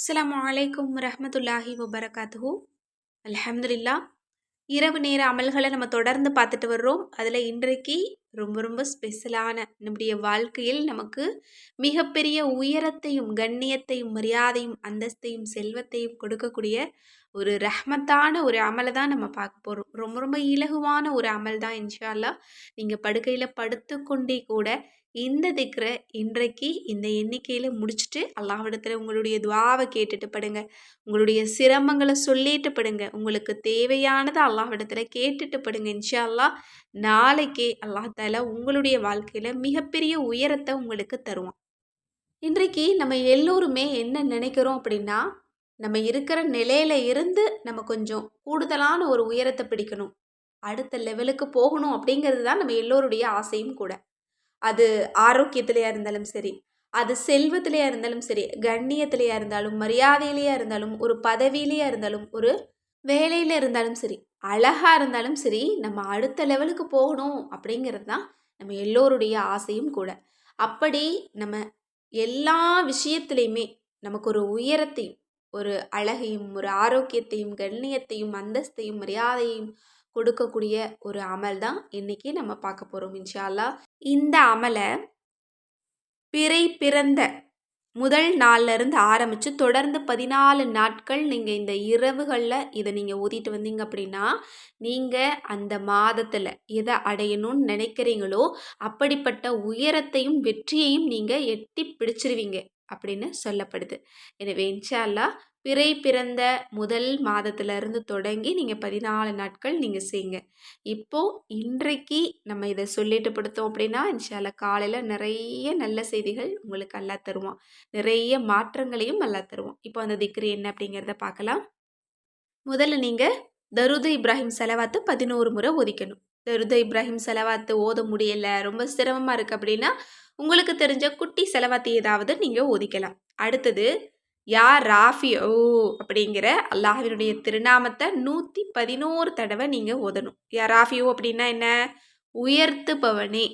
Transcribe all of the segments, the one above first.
அஸ்லாம் அலைக்கும் ரஹமத்துல்லாஹி வபரகாத்து அலமதுல்லா இரவு நேர அமல்களை நம்ம தொடர்ந்து பார்த்துட்டு வர்றோம். அதில் இன்றைக்கு ரொம்ப ரொம்ப ஸ்பெஷலான நம்முடைய வாழ்க்கையில் நமக்கு மிகப்பெரிய உயரத்தையும் கண்ணியத்தையும் மரியாதையும் அந்தஸ்தையும் செல்வத்தையும் கொடுக்கக்கூடிய ஒரு ரஹ்மத்தான ஒரு அமலை தான் நம்ம பார்க்க போகிறோம் ரொம்ப ரொம்ப இலகுவான ஒரு அமல் தான் இன்ஷா நீங்கள் படுக்கையில் படுத்துக்கொண்டே கூட இந்த திக்ர இன்றைக்கு இந்த எண்ணிக்கையில் முடிச்சுட்டு அல்லாவிடத்தில் உங்களுடைய துவாவை கேட்டுட்டு படுங்க. உங்களுடைய சிரமங்களை சொல்லிட்டு படுங்க. உங்களுக்கு தேவையானதை அல்லாவிடத்தில் கேட்டுட்டு படுங்க இன்ஷா நாளைக்கே அல்லாஹ் தலை உங்களுடைய வாழ்க்கையில் மிகப்பெரிய உயரத்தை உங்களுக்கு தருவான். இன்றைக்கு நம்ம எல்லோருமே என்ன நினைக்கிறோம் அப்படின்னா நம்ம இருக்கிற நிலையில இருந்து நம்ம கொஞ்சம் கூடுதலான ஒரு உயரத்தை பிடிக்கணும். அடுத்த லெவலுக்கு போகணும் அப்படிங்கிறது தான் நம்ம எல்லோருடைய ஆசையும் கூட. அது ஆரோக்கியத்திலையா இருந்தாலும் சரி அது செல்வத்திலையா இருந்தாலும் சரி கண்ணியத்திலையா இருந்தாலும் மரியாதையிலையா இருந்தாலும் ஒரு பதவியிலையா இருந்தாலும் ஒரு வேலையில் இருந்தாலும் சரி அழகாக இருந்தாலும் சரி நம்ம அடுத்த லெவலுக்கு போகணும் அப்படிங்கிறது தான் நம்ம எல்லோருடைய ஆசையும் கூட. அப்படி நம்ம எல்லா விஷயத்துலையுமே நமக்கு ஒரு உயரத்தையும் ஒரு அழகையும் ஒரு ஆரோக்கியத்தையும் கண்ணியத்தையும் அந்தஸ்தையும் மரியாதையும் கொடுக்கக்கூடிய ஒரு அமல் தான் இன்னைக்கு நம்ம பார்க்க போகிறோம் இன்ஷால்லா இந்த அமலை பிறை பிறந்த முதல் நாள்லேருந்து ஆரம்பித்து தொடர்ந்து பதினாலு நாட்கள் நீங்கள் இந்த இரவுகளில் இதை நீங்கள் ஓதிட்டு வந்தீங்க அப்படின்னா நீங்கள் அந்த மாதத்தில் எதை அடையணும்னு நினைக்கிறீங்களோ அப்படிப்பட்ட உயரத்தையும் வெற்றியையும் நீங்கள் எட்டி பிடிச்சிருவீங்க அப்படின்னு சொல்லப்படுது. எனவே இன்ஷால்லா பிறை பிறந்த முதல் மாதத்திலிருந்து தொடங்கி நீங்கள் பதினாலு நாட்கள் நீங்கள் செய்யுங்க. இப்போது இன்றைக்கு நம்ம இதை சொல்லிட்டு படுத்தோம் அப்படின்னா இன்ஷால்ல காலையில் நிறைய நல்ல செய்திகள் உங்களுக்கு அல்லா தருவோம் நிறைய மாற்றங்களையும் அல்லா தருவோம் இப்போ அந்த திக்ரி என்ன அப்படிங்கிறத பார்க்கலாம். முதல்ல நீங்கள் தருது இப்ராஹிம் செலவாத்து பதினோரு முறை ஒதிக்கணும். தருது இப்ராஹிம் செலவாத்து ஓத முடியலை ரொம்ப சிரமமாக இருக்குது அப்படின்னா உங்களுக்கு தெரிஞ்ச குட்டி செலவாத்து ஏதாவது நீங்கள் ஒதிக்கலாம். அடுத்தது யா ராஃபியோ அப்படிங்கிற அல்லாஹினுடைய திருநாமத்தை நூற்றி பதினோரு தடவை நீங்கள் ஓதணும். யா ராஃபியோ அப்படின்னா என்ன? உயர்த்துபவனே.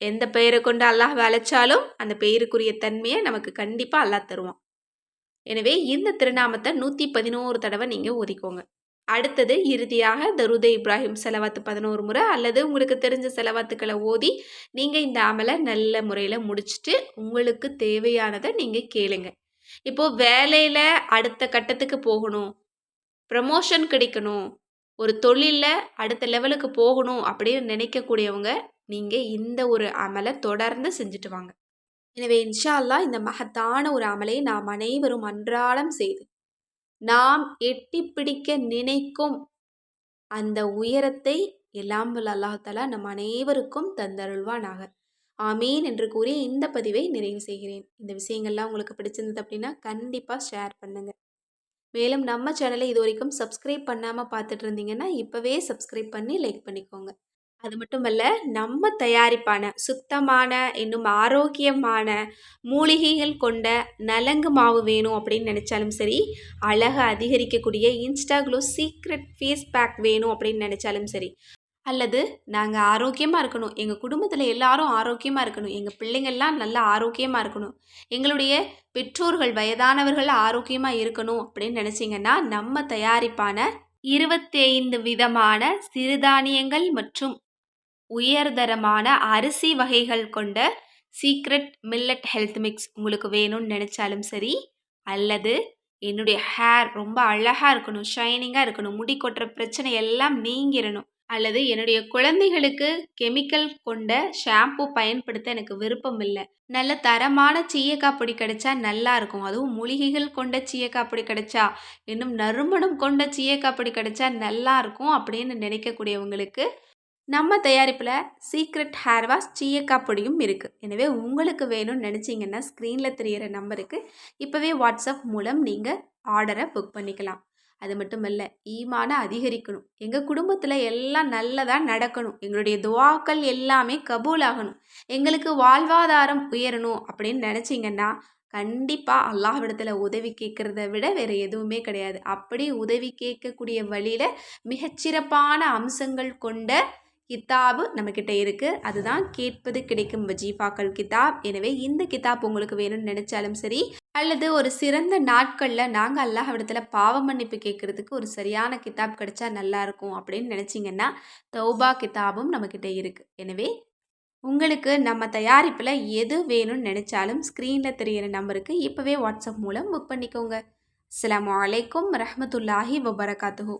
எந்த பெயரை கொண்டு அல்லாஹ் அழைச்சாலும் அந்த பெயருக்குரிய தன்மையை நமக்கு கண்டிப்பாக அல்லாஹ் தருவான். எனவே இந்த திருநாமத்தை நூற்றி பதினோரு தடவை நீங்கள் ஓதிக்கோங்க. அடுத்தது இறுதியாக தருத இப்ராஹிம் செலவாத்து பதினோரு முறை அல்லது உங்களுக்கு தெரிஞ்ச செலவாத்துக்களை ஓதி நீங்கள் இந்த அமலை நல்ல முறையில் முடிச்சுட்டு உங்களுக்கு தேவையானதை நீங்கள் கேளுங்க. இப்போது வேலையில் அடுத்த கட்டத்துக்கு போகணும். ப்ரமோஷன் கிடைக்கணும். ஒரு தொழிலில் அடுத்த லெவலுக்கு போகணும் அப்படின்னு நினைக்கக்கூடியவங்க நீங்கள் இந்த ஒரு அமலை தொடர்ந்து செஞ்சுட்டு வாங்க. எனவே இன்ஷா அல்லாஹ் இந்த மகத்தான ஒரு அமலை நாம் அனைவரும் அன்றாடம் செய்து நாம் எட்டி பிடிக்க நினைக்கும் அந்த உயரத்தை எல்லாம் வல்ல அல்லாஹாலா நம் அனைவருக்கும் தந்தருள்வானாக. ஆமீன் என்று கூறி இந்த பதிவை நிறைவு செய்கிறேன். இந்த விஷயங்கள்லாம் உங்களுக்கு பிடிச்சிருந்தது அப்படின்னா கண்டிப்பாக ஷேர் பண்ணுங்கள் மேலும் நம்ம சேனலை இது வரைக்கும் சப்ஸ்கிரைப் பண்ணாமல் பார்த்துட்டு இருந்தீங்கன்னா இப்போவே சப்ஸ்கிரைப் பண்ணி லைக் பண்ணிக்கோங்க. அது மட்டும் அல்ல நம்ம தயாரிப்பான சுத்தமான இன்னும் ஆரோக்கியமான மூலிகைகள் கொண்ட நலங்கு மாவு வேணும் அப்படின்னு நினச்சாலும் சரி அழகை அதிகரிக்கக்கூடிய இன்ஸ்டாக்ளோ சீக்ரெட் ஃபேஸ் பேக் வேணும் அப்படின்னு நினச்சாலும் சரி அல்லது நாங்கள் ஆரோக்கியமாக இருக்கணும். எங்கள் குடும்பத்தில் எல்லாரும் ஆரோக்கியமாக இருக்கணும். எங்கள் பிள்ளைங்கள்லாம் நல்லா ஆரோக்கியமாக இருக்கணும். எங்களுடைய பெற்றோர்கள் வயதானவர்கள் ஆரோக்கியமாக இருக்கணும் அப்படின்னு நினச்சிங்கன்னா நம்ம தயாரிப்பான இருபத்தைந்து விதமான சிறுதானியங்கள் மற்றும் உயர்தரமான அரிசி வகைகள் கொண்ட சீக்ரெட் மில்லட் ஹெல்த் மிக்ஸ் உங்களுக்கு வேணும்னு நினச்சாலும் சரி அல்லது என்னுடைய ஹேர் ரொம்ப அழகாக இருக்கணும் ஷைனிங்காக இருக்கணும் முடி கொட்டுற பிரச்சனை எல்லாம் நீங்கிடணும் அல்லது என்னுடைய குழந்தைகளுக்கு கெமிக்கல் கொண்ட ஷாம்பு பயன்படுத்த எனக்கு விருப்பம் இல்லை. நல்ல தரமான சீயக்காய் பொடி கிடைச்சா நல்லா இருக்கும். அதுவும் மூலிகைகள் கொண்ட சீயக்காய் பொடி கிடைச்சா இன்னும் நறுமணம் கொண்ட சீயக்காய் பொடி கிடைச்சா நல்லா இருக்கும் அப்படின்னு நினைக்கக்கூடியவங்களுக்கு நம்ம தயாரிப்பில் சீக்ரெட் ஹேர் வாஷ் சீயக்காய் பொடியும் இருக்குது எனவே உங்களுக்கு வேணும்னு நினச்சிங்கன்னா ஸ்க்ரீனில் தெரிகிற நம்பருக்கு இப்போவே வாட்ஸ்அப் மூலம் நீங்கள் ஆர்டரை புக் பண்ணிக்கலாம். அது மட்டும் இல்லை ஈமான அதிகரிக்கணும். எங்கள் குடும்பத்தில் எல்லாம் நல்லதாக நடக்கணும். எங்களுடைய துவாக்கள் எல்லாமே கபூல் ஆகணும் எங்களுக்கு வாழ்வாதாரம் உயரணும் அப்படின்னு நினச்சிங்கன்னா கண்டிப்பாக அல்லாஹ்விடத்தில் உதவி கேட்குறத விட வேறு எதுவுமே கிடையாது. அப்படி உதவி கேட்கக்கூடிய வழியில் மிகச்சிறப்பான அம்சங்கள் கொண்ட கித்தாபு நம்மக்கிட்ட இருக்குது அதுதான் கேட்பது கிடைக்கும் வஜீஃபாக்கள் கிதாப் எனவே இந்த கிதாப் உங்களுக்கு வேணும்னு நினச்சாலும் சரி அல்லது ஒரு சிறந்த நாட்களில் நாங்கள் அல்லாஹ்விடத்தில் பாவ மன்னிப்பு கேட்குறதுக்கு ஒரு சரியான கிதாப் கிடைச்சா நல்லாயிருக்கும் அப்படின்னு நினச்சிங்கன்னா தௌபா கிதாபும் நம்மக்கிட்ட இருக்குது எனவே உங்களுக்கு நம்ம தயாரிப்பில் எது வேணும்னு நினச்சாலும் ஸ்க்ரீனில் தெரியிற நம்பருக்கு இப்போவே வாட்ஸ்அப் மூலம் புக் பண்ணிக்கோங்க. அஸ்ஸலாமு வலைக்கம் ரஹமத்துல்லாஹி வபரகாத்துஹூ.